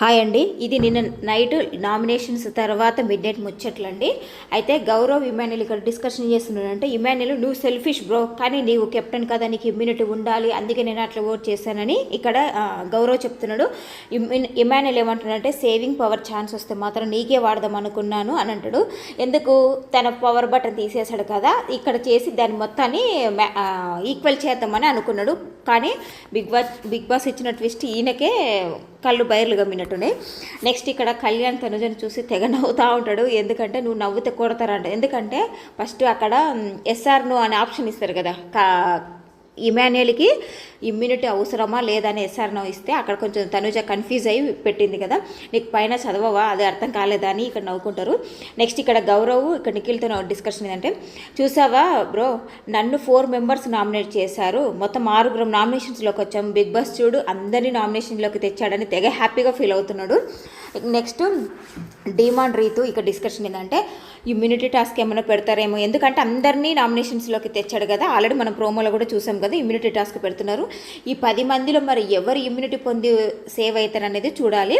Hi అండి. ఇది నిన్న నైట్ నామినేషన్స్ తర్వాత మిడ్ నైట్ ముచ్చట్లండి. అయితే గౌరవ్ ఇమాన్యుల్ ఇక్కడ డిస్కషన్ చేస్తున్నాడంటే ఇమాన్యుల్ నువ్వు సెల్ఫిష్ బ్రో కానీ నీవు కెప్టెన్ కదా నీకు ఇమ్యూనిటీ ఉండాలి అందుకే నేను అట్లా ఓట్ చేశానని ఇక్కడ గౌరవ్ చెప్తున్నాడు. ఇమ్యూన్- ఇమాన్యుల్ ఏమంటున్నాడంటే సేవింగ్ పవర్ ఛాన్స్ వస్తే మాత్రం నీకే వాడదాం అనుకున్నాను అని అంటాడు. ఎందుకు? తన పవర్ బటన్ తీసేశాడు కదా ఇక్కడ చేసి దాని మొత్తాన్ని ఈక్వల్ చేద్దామని అనుకున్నాడు. కానీ బిగ్ బాస్ బిగ్ బాస్ ఇచ్చిన ట్విస్ట్ ఈయనకే కళ్ళు బయర్లు గమ్మినట్టునే నెక్స్ట్ ఇక్కడ కళ్యాణ్ తనుజను చూసి తెగ నవ్వుతూ ఉంటాడు. ఎందుకంటే నువ్వు నవ్వుతే కొడతారంట. ఎందుకంటే ఫస్ట్ అక్కడ ఎస్ఆర్ను అనే ఆప్షన్ ఇస్తారు కదా. కా ఇమాన్యుయల్కి ఇమ్యూనిటీ అవసరమా లేదని ఎస్ఆర్నో ఇస్తే అక్కడ కొంచెం తనుజ కన్ఫ్యూజ్ అయ్యి పెట్టింది కదా. నీకు పైన చదవవా? అది అర్థం కాలేదా అని ఇక్కడ నవ్వుకుంటారు. నెక్స్ట్ ఇక్కడ గౌరవ్ ఇక్కడ నిఖిల్తో డిస్కషన్ ఏంటంటే చూసావా బ్రో? నన్ను ఫోర్ మెంబర్స్ నామినేట్ చేశారు. మొత్తం ఆరుగురం నామినేషన్స్లోకి వచ్చాం. బిగ్ బాస్ చూడు అందరినీ నామినేషన్లోకి తెచ్చాడని తెగ హ్యాపీగా ఫీల్ అవుతున్నాడు. నెక్స్ట్ డిమాండ్ రీతు ఇక్కడ డిస్కషన్ ఏంటంటే ఇమ్యూనిటీ టాస్క్ ఏమైనా పెడతారేమో. ఎందుకంటే అందరినీ నామినేషన్స్లోకి తెచ్చాడు కదా. ఆల్రెడీ మనం ప్రోమోలో కూడా చూసాం కదా ఇమ్యూనిటీ టాస్క్ పెడుతున్నారు. ఈ పది మందిలో మరి ఎవరు ఇమ్యూనిటీ పొంది సేవ్ అవుతారనేది చూడాలి.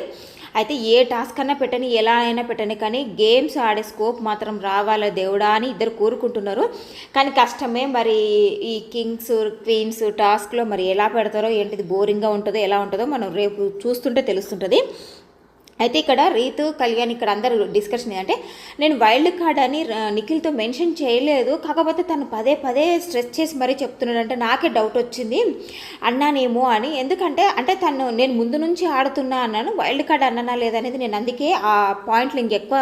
అయితే ఏ టాస్క్ అన్నా పెట్టని ఎలా అయినా పెట్టని కానీ గేమ్స్ ఆడే స్కోప్ మాత్రం రావాలా దేవుడా అని ఇద్దరు కోరుకుంటున్నారు. కానీ కష్టమే మరి ఈ కింగ్స్ క్వీన్స్ టాస్క్లో మరి ఎలా పెడతారో ఏంటిది బోరింగ్గా ఉంటుందో ఎలా ఉంటుందో మనం రేపు చూస్తుంటే తెలుస్తుంటుంది. అయితే ఇక్కడ రీతు కళ్యాణ్ ఇక్కడ అందరూ డిస్కషన్ ఏంటంటే నేను వైల్డ్ కార్డ్ అని నిఖిల్తో మెన్షన్ చేయలేదు. కాకపోతే తను పదే పదే స్ట్రెస్ చేసి మరీ చెప్తున్నాడు. అంటే నాకే డౌట్ వచ్చింది. అన్నానేమో అని. ఎందుకంటే అంటే తను నేను ముందు నుంచి ఆడుతున్నా అన్నాను. వైల్డ్ కార్డ్ అన్నానా లేదనేది నేను అందుకే ఆ పాయింట్లు ఇంకెక్కువ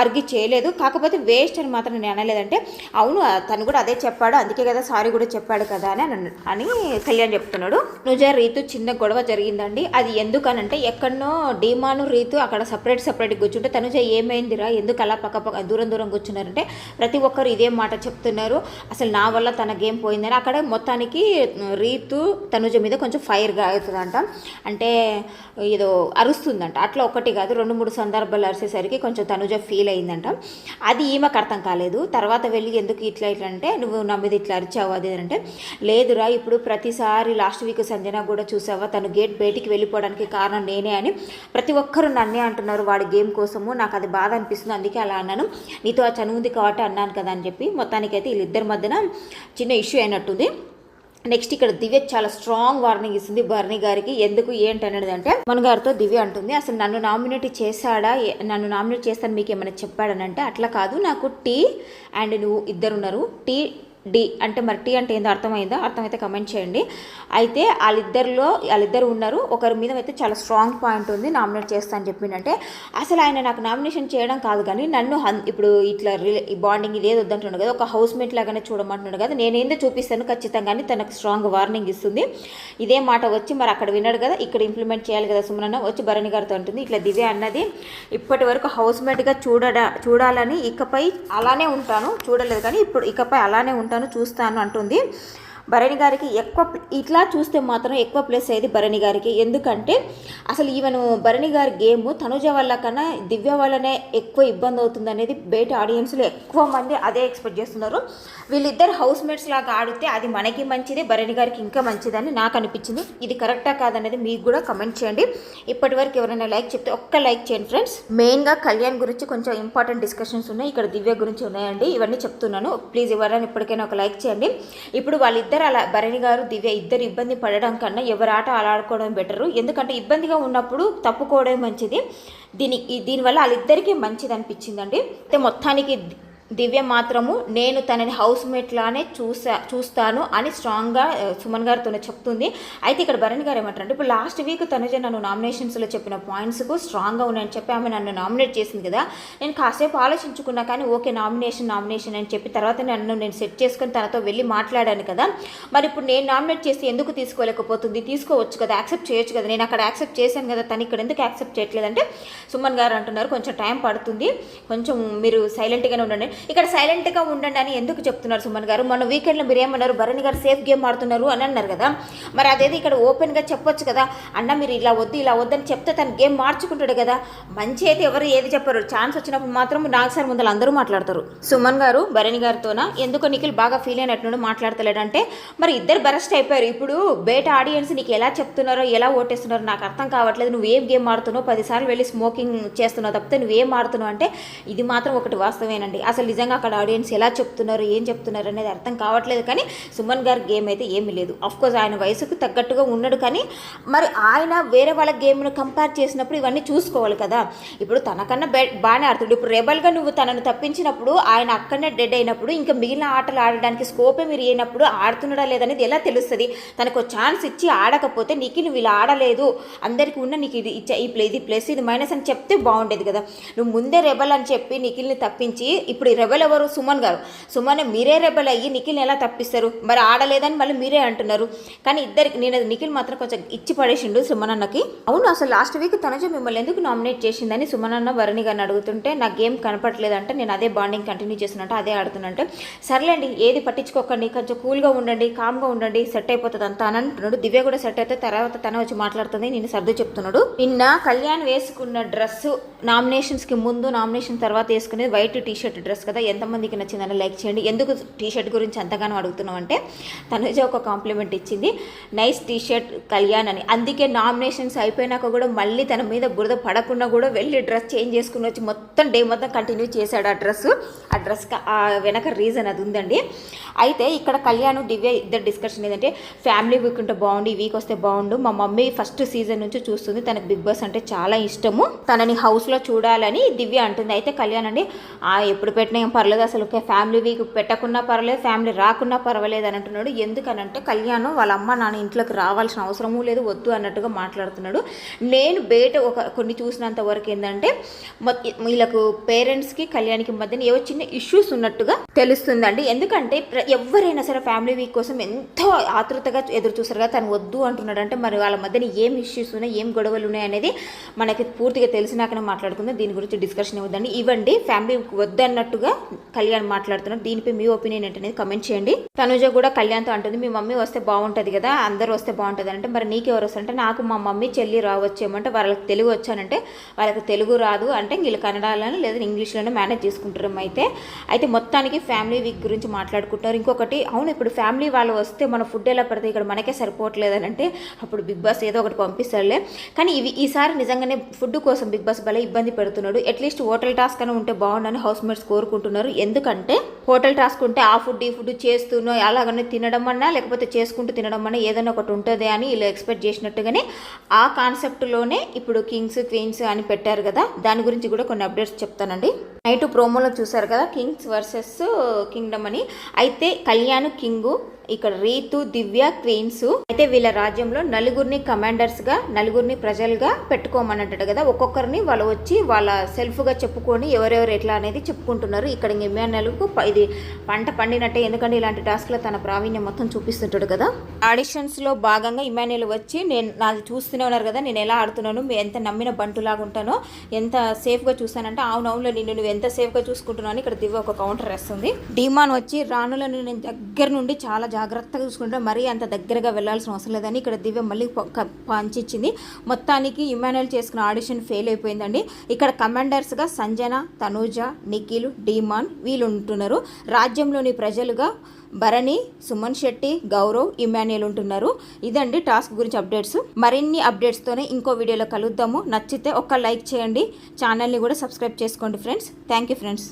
ఆర్గి చేయలేదు. కాకపోతే వేస్ట్ అని మాత్రం నేను అనలేదంటే అవును తను కూడా అదే చెప్పాడు. అందుకే కదా సారీ కూడా చెప్పాడు కదా అని అని కళ్యాణ్ చెప్తున్నాడు. నుజా రీతు చిన్న గొడవ జరిగిందండి. అది ఎందుకనంటే ఎక్కడనో డీమాను రీతు అక్కడ సపరేట్ సపరేట్ కూర్చుంటే తనుజ ఏమైందిరా? ఎందుకు అలా పక్క పక్క దూరం దూరం కూర్చున్నారంటే ప్రతి ఒక్కరు ఇదే మాట చెప్తున్నారు. అసలు నా వల్ల తన గేమ్ పోయిందని అక్కడ మొత్తానికి రీతు తనుజ మీద కొంచెం ఫైర్గా అవుతుందంట అంటే ఏదో అరుస్తుందంట. అట్లా ఒకటి కాదు రెండు మూడు సందర్భాలు అరిసేసరికి కొంచెం తనుజ ఫీల్ అయిందంట. అది ఈమెకు అర్థం కాలేదు. తర్వాత వెళ్ళి ఎందుకు ఇట్లా ఇట్లా అంటే నువ్వు నా మీద ఇట్లా అరిచావు? అది అంటే లేదురా ఇప్పుడు ప్రతిసారి లాస్ట్ వీక్ సంజన కూడా చూసావా? తను గేట్ బయటికి వెళ్ళిపోవడానికి కారణం నేనే అని ప్రతి ఒక్కరు నా అన్నీ అంటున్నారు వాడి గేమ్ కోసము నాకు అది బాధ అనిపిస్తుంది అందుకే అలా అన్నాను. నీతో ఆ ఉంది కాబట్టి అన్నాను కదా అని చెప్పి మొత్తానికైతే వీళ్ళిద్దరి మధ్యన చిన్న ఇష్యూ అయినట్టుంది. నెక్స్ట్ ఇక్కడ దివ్య చాలా స్ట్రాంగ్ వార్నింగ్ ఇస్తుంది బర్నీ గారికి. ఎందుకు ఏంటి అనేది అంటే మన గారితో దివ్య అంటుంది అసలు నన్ను నామినేట్ చేశాడా? నన్ను నామినేట్ చేస్తాను మీకు ఏమైనా చెప్పాడనంటే అట్లా కాదు. నాకు టీ అండ్ నువ్వు ఇద్దరు ఉన్నారు. టీ డి అంటే మరి టీ అంటే ఏందో అర్థమైందో? అర్థమైతే కమెంట్ చేయండి. అయితే వాళ్ళిద్దరిలో వాళ్ళిద్దరు ఉన్నారు. ఒకరి మీద అయితే చాలా స్ట్రాంగ్ పాయింట్ ఉంది నామినేట్ చేస్తా అని చెప్పిందంటే అసలు ఆయన నాకు నామినేషన్ చేయడం కాదు కానీ నన్ను హన్- ఇప్పుడు ఇట్లా రిలే బాండింగ్ ఇది ఏది వద్దంటున్నాడు కదా ఒక హౌస్ మేట్ లాగానే చూడమంటున్నాడు కదా నేనేందో చూపిస్తాను ఖచ్చితంగానే తనకు స్ట్రాంగ్ వార్నింగ్ ఇస్తుంది. ఇదే మాట వచ్చి మరి అక్కడ విన్నాడు కదా ఇక్కడ ఇంప్లిమెంట్ చేయాలి కదా సుమనన్న వచ్చి భరణి గారితో అంటుంది ఇట్లా దివ్య అన్నది ఇప్పటి వరకు హౌస్ మేట్గా చూడడా చూడాలని ఇకపై అలానే ఉంటాను చూడలేదు కానీ ఇప్పుడు ఇకపై అలానే ఉంటాను. చూస్తాను అంటుంది. భరణి గారికి ఎక్కువ ఇట్లా చూస్తే మాత్రం ఎక్కువ ప్లేస్ అయ్యేది భరణి గారికి. ఎందుకంటే అసలు ఈవెన్ భరణి గారి గేమ్ తనుజ వల్ల కన్నా దివ్య వల్లనే ఎక్కువ ఇబ్బంది అవుతుంది అనేది బయట ఆడియన్స్లో ఎక్కువ మంది అదే ఎక్స్పెక్ట్ చేస్తున్నారు. వీళ్ళిద్దరు హౌస్ మేట్స్ లాగా ఆడితే అది మనకి మంచిది భరణి గారికి ఇంకా మంచిదని నాకు అనిపించింది. ఇది కరెక్టా కాదనేది మీకు కూడా కమెంట్ చేయండి. ఇప్పటి వరకు ఎవరైనా లైక్ చెప్తే ఒక్క లైక్ చేయండి ఫ్రెండ్స్. మెయిన్గా కళ్యాణ్ గురించి కొంచెం ఇంపార్టెంట్ డిస్కషన్స్ ఉన్నాయి. ఇక్కడ దివ్య గురించి ఉన్నాయండి. ఇవన్నీ చెప్తున్నాను. ప్లీజ్ ఎవరైనా ఇప్పటికైనా ఒక లైక్ చేయండి. ఇప్పుడు వాళ్ళిద్దరు అలా భరణి గారు దివ్య ఇద్దరు ఇబ్బంది పడడం కన్నా ఎవరి ఆట ఆడుకోవడం బెటరు ఎందుకంటే ఇబ్బందిగా ఉన్నప్పుడు తప్పుకోవడం మంచిది. దీని దీనివల్ల వాళ్ళిద్దరికీ మంచిది అనిపించిందండి అయితే మొత్తానికి దివ్య మాత్రము నేను తనని హౌస్ మేట్లానే చూసా చూస్తాను అని స్ట్రాంగ్గా సుమన్ గారితో చెప్తుంది. అయితే ఇక్కడ భరణ్ గారు ఏమంటారంటే ఇప్పుడు లాస్ట్ వీక్ తనుజ నన్ను నామినేషన్స్లో చెప్పిన పాయింట్స్కు స్ట్రాంగ్గా ఉన్నాయని చెప్పి ఆమె నన్ను నామినేట్ చేసింది కదా. నేను కాసేపు ఆలోచించుకున్నా కానీ ఓకే నామినేషన్ నామినేషన్ అని చెప్పి తర్వాత నన్ను నేను సెట్ చేసుకుని తనతో వెళ్ళి మాట్లాడాను కదా. మరి ఇప్పుడు నేను నామినేట్ చేసి ఎందుకు తీసుకోలేకపోతుంది? తీసుకోవచ్చు కదా యాక్సెప్ట్ చేయొచ్చు కదా. నేను అక్కడ యాక్సెప్ట్ చేశాను కదా తను ఇక్కడ ఎందుకు యాక్సెప్ట్ చేయట్లేదంటే సుమన్ గారు అంటున్నారు కొంచెం టైం పడుతుంది. కొంచెం మీరు సైలెంట్గానే ఉండండి. ఇక్కడ సైలెంట్గా ఉండండి అని ఎందుకు చెప్తున్నారు సుమన్ గారు? మొన్న వీకెండ్లో మీరు ఏమన్నారు భరణి గారు సేఫ్ గేమ్ ఆడుతున్నారు అని అన్నారు కదా. మరి అదేది ఇక్కడ ఓపెన్గా చెప్పొచ్చు కదా. అన్న మీరు ఇలా వద్దు ఇలా వద్దని చెప్తే తను గేమ్ మార్చుకుంటాడు కదా. మంచి అయితే ఎవరు ఏది చెప్పరు. ఛాన్స్ వచ్చినప్పుడు మాత్రం నాకు సార్ ముందర అందరూ మాట్లాడతారు. సుమన్ గారు భరణి గారితోన? ఎందుకో నిఖిల్ బాగా ఫీల్ అయినట్టు మాట్లాడతలేడంటే. మరి ఇద్దరు బరస్ట్ అయిపోయారు. ఇప్పుడు బయట ఆడియన్స్ నీకు ఎలా చెప్తున్నారో ఎలా ఓటేస్తున్నారో నాకు అర్థం కావట్లేదు. నువ్వు ఏం గేమ్ ఆడుతున్నావు? పదిసార్లు వెళ్ళి స్మోకింగ్ చేస్తున్నావు తప్పితే నువ్వు ఏం ఆడుతున్నావు అంటే ఇది మాత్రం ఒకటి వాస్తవేనండి అసలు నిజంగా అక్కడ ఆడియన్స్ ఎలా చెప్తున్నారు ఏం చెప్తున్నారు అనేది అర్థం కావట్లేదు కానీ సుమన్ గారి గేమ్ అయితే ఏమీ లేదు. కోర్స్ ఆయన వయసుకు తగ్గట్టుగా ఉన్నాడు కానీ మరి ఆయన వేరే వాళ్ళ గేమ్ను కంపేర్ చేసినప్పుడు ఇవన్నీ చూసుకోవాలి కదా. ఇప్పుడు తనకన్నా బె బాగానే ఆడుతాడు. ఇప్పుడు రెబల్గా నువ్వు తనను తప్పించినప్పుడు ఆయన అక్కడనే డెడ్ అయినప్పుడు ఇంకా మిగిలిన ఆటలు ఆడడానికి స్కోపే మీరు అయినప్పుడు ఆడుతున్నాడా లేదనేది ఎలా తెలుస్తుంది? తనకు ఛాన్స్ ఇచ్చి ఆడకపోతే నీకు నువ్వు ఇలా ఆడలేదు. అందరికీ ఉన్న నీకు ఇది ఇచ్చా ఈ ప్లే ఇది ప్లస్ ఇది మైనస్ అని చెప్తే బాగుండేది కదా. నువ్వు ముందే రెబల్ అని చెప్పి నిఖిల్ని తప్పించి ఇప్పుడు రెబల్ ఎవరు? సుమన్ గారు. సుమన్ మీరే రెబల్ అయ్యి నిఖిల్ని ఎలా తప్పిస్తారు? మరి ఆడలేదని మళ్ళీ మీరే అంటున్నారు. కానీ ఇద్దరికి నేను నిఖిల్ మాత్రం కొంచెం ఇచ్చి పడేసిండు సుమన్ అన్నకి. అవును అసలు లాస్ట్ వీక్ తనజ మిమ్మల్ని ఎందుకు నామినేట్ చేసిందని సుమన్ అన్న వరణి గారిని అడుగుతుంటే నాకు గేమ్ కనపట్లేదంటే నేను అదే బాండింగ్ కంటిన్యూ చేస్తున్నట్టు అదే ఆడుతున్నట్టు. సర్లేండి ఏది పట్టించుకోకండి కొంచెం కూల్గా ఉండండి కామ్గా ఉండండి సెట్ అయిపోతుంది అంతా అని అంటున్నాడు. దివ్య కూడా సెట్ అయితే తర్వాత తన వచ్చి మాట్లాడుతుంది నేను సర్దు చెప్తున్నాడు. నిన్న కళ్యాణ్ వేసుకున్న డ్రెస్ నామినేషన్స్కి ముందు నామినేషన్ తర్వాత వేసుకునేది వైట్ టీషర్ట్ డ్రెస్ డ్రెస్ కదా ఎంతమందికి నచ్చిందని లైక్ చేయండి. ఎందుకు టీ షర్ట్ గురించి అంతగానో అడుగుతున్నాం అంటే తనుజ ఒక కాంప్లిమెంట్ ఇచ్చింది. నైస్ టీ షర్ట్ కళ్యాణ్ అని. అందుకే నామినేషన్స్ అయిపోయినాక కూడా మళ్ళీ తన మీద బురద పడకుండా కూడా వెళ్ళి డ్రెస్ చేంజ్ చేసుకుని వచ్చి మొత్తం డే మొత్తం కంటిన్యూ చేశాడు ఆ డ్రెస్ ఆ డ్రెస్ ఆ వెనక రీజన్ అది ఉందండి. అయితే ఇక్కడ కళ్యాణ్ దివ్య ఇద్దరు డిస్కషన్ ఏంటంటే ఫ్యామిలీ వీక్ ఉంటే బాగుండు ఈ వీక్ వస్తే బాగుండు. మా మమ్మీ ఫస్ట్ సీజన్ నుంచి చూస్తుంది. తనకు బిగ్ బాస్ అంటే చాలా ఇష్టము. తనని హౌస్లో చూడాలని దివ్య అంటుంది. అయితే కళ్యాణ్ అండి "ఆ, ఎప్పుడు పెట్టిన ఏం పర్లేదు అసలు ఫ్యామిలీ వీక్ పెట్టకున్నా పర్లేదు ఫ్యామిలీ రాకున్నా పర్వాలేదు అని అంటున్నాడు. ఎందుకనంటే కళ్యాణం వాళ్ళ అమ్మ నాన్న ఇంట్లోకి రావాల్సిన అవసరము లేదు వద్దు అన్నట్టుగా మాట్లాడుతున్నాడు. నేను బయట ఒక కొన్ని చూసినంత వరకు ఏంటంటే వీళ్ళకు పేరెంట్స్కి కళ్యాణ్కి మధ్యన ఏవో చిన్న ఇష్యూస్ ఉన్నట్టుగా తెలుస్తుందండి. ఎందుకంటే ప్ర- ఎవరైనా సరే ఫ్యామిలీ వీక్ కోసం ఎంతో ఆతృతగా ఎదురు చూస్తారు కదా తను వద్దు అంటున్నాడు. అంటే మరి వాళ్ళ మధ్యన ఏం ఇష్యూస్ ఉన్నాయి ఏం గొడవలు ఉన్నాయి అనేది మనకి పూర్తిగా తెలిసినాకనే మాట్లాడుకుందాం. దీని గురించి డిస్కషన్ ఇవ్వద్దండి ఇవ్వండి ఫ్యామిలీ వద్దన్నట్టుగా కళ్యాణ్ మాట్లాడుతున్నారు దీనిపై మీ ఒపీనియన్ ఏంటనేది కమెంట్ చేయండి. తనుజ కూడా కళ్యాణ్తో అంటుంది మీ మమ్మీ వస్తే బాగుంటుంది కదా అందరూ వస్తే బాగుంటుంది అంటే మరి నీకెవరు వస్తారంటే నాకు మా మమ్మీ చెల్లి రావచ్చేమంటే వాళ్ళకి తెలుగు వచ్చానంటే వాళ్ళకి తెలుగు రాదు అంటే వీళ్ళు కన్నడలోనే లేదా ఇంగ్లీష్లోనే మేనేజ్ చేసుకుంటారు అయితే. అయితే మొత్తానికి ఫ్యామిలీ వీక్ గురించి మాట్లాడుకుంటారు ఇంకొకటి అవును ఇప్పుడు ఫ్యామిలీ వాళ్ళు వస్తే మన ఫుడ్ ఎలా పడితే ఇక్కడ మనకే సరిపోవట్లేదు అని అంటే అప్పుడు బిగ్ బాస్ ఏదో ఒకటి పంపిస్తారులే కానీ ఇవి ఈసారి నిజంగానే ఫుడ్ కోసం బిగ్ బాస్ భలే ఇబ్బంది పెడుతున్నాడు. అట్లీస్ట్ హోటల్ టాస్క్ అని ఉంటే బాగుండని హౌస్ మేట్స్ కోరుకుంటున్నారు ఎందుకంటే హోటల్ రాసుకుంటే ఆ ఫుడ్ ఈ ఫుడ్ చేస్తూనో అలాగనే తినడం అన్నా లేకపోతే చేసుకుంటూ తినడం అన్నా ఏదైనా ఒకటి ఉంటుంది అని వీళ్ళు ఎక్స్పెక్ట్ చేసినట్టుగానే ఆ కాన్సెప్ట్లోనే ఇప్పుడు కింగ్స్ క్వీన్స్ అని పెట్టారు కదా దాని గురించి కూడా కొన్ని అప్డేట్స్ చెప్తానండి. నైట్ ప్రోమోలో చూసారు కదా కింగ్స్ వర్సెస్ కింగ్డమ్ అని. అయితే కళ్యాణ్ కింగు ఇక్కడ రీతు దివ్య క్వీన్స్. అయితే వీళ్ళ రాజ్యంలో నలుగురిని కమాండర్స్గా నలుగురిని ప్రజలుగా పెట్టుకోమన్నట్టు కదా. ఒక్కొక్కరిని వాళ్ళు వచ్చి వాళ్ళ సెల్ఫ్గా చెప్పుకొని ఎవరెవరు ఎట్లా అనేది చెప్పుకుంటున్నారు. ఇక్కడ ఎమ్మెల్యేలకు ఇది పంట పండినట్టే. ఎందుకంటే ఇలాంటి టాస్క్లో తన ప్రావీణ్యం మొత్తం చూపిస్తుంటాడు కదా. ఆడిషన్స్లో భాగంగా ఇమాన్యుల్ వచ్చి నేను నాది చూస్తూనే ఉన్నారు కదా. నేను ఎలా ఆడుతున్నాను? ఎంత నమ్మిన బంటులాగా ఉంటానో ఎంత సేఫ్గా చూసానంటే అవునవును నిన్ను నువ్వు ఎంత సేఫ్గా చూసుకుంటున్నావు అని ఇక్కడ దివ్య ఒక కౌంటర్ వేస్తుంది. డీమాన్ వచ్చి రాణులను నేను దగ్గర నుండి చాలా జాగ్రత్తగా చూసుకుంటే మరీ అంత దగ్గరగా వెళ్ళాల్సిన అవసరం లేదని ఇక్కడ దివ్య మళ్ళీ పంచిచ్చింది మొత్తానికి ఇమానుయల్ చేసుకున్న ఆడిషన్ ఫెయిల్ అయిపోయిందండి. ఇక్కడ కమాండర్స్గా సంజన తనూజ నిఖిల్ డీమాన్ వీళ్ళు ఉంటున్నారు రాజ్యంలోని ప్రజలుగా భరణి సుమన్ శెట్టి గౌరవ్ ఇమాన్యుయల్ ఉంటున్నారు. ఇదండి టాస్క్ గురించి అప్డేట్స్. మరిన్ని అప్డేట్స్తోనే ఇంకో వీడియోలో కలుద్దాము. నచ్చితే ఒక్క లైక్ చేయండి. ఛానల్ని కూడా సబ్స్క్రైబ్ చేసుకోండి ఫ్రెండ్స్. Thank you friends.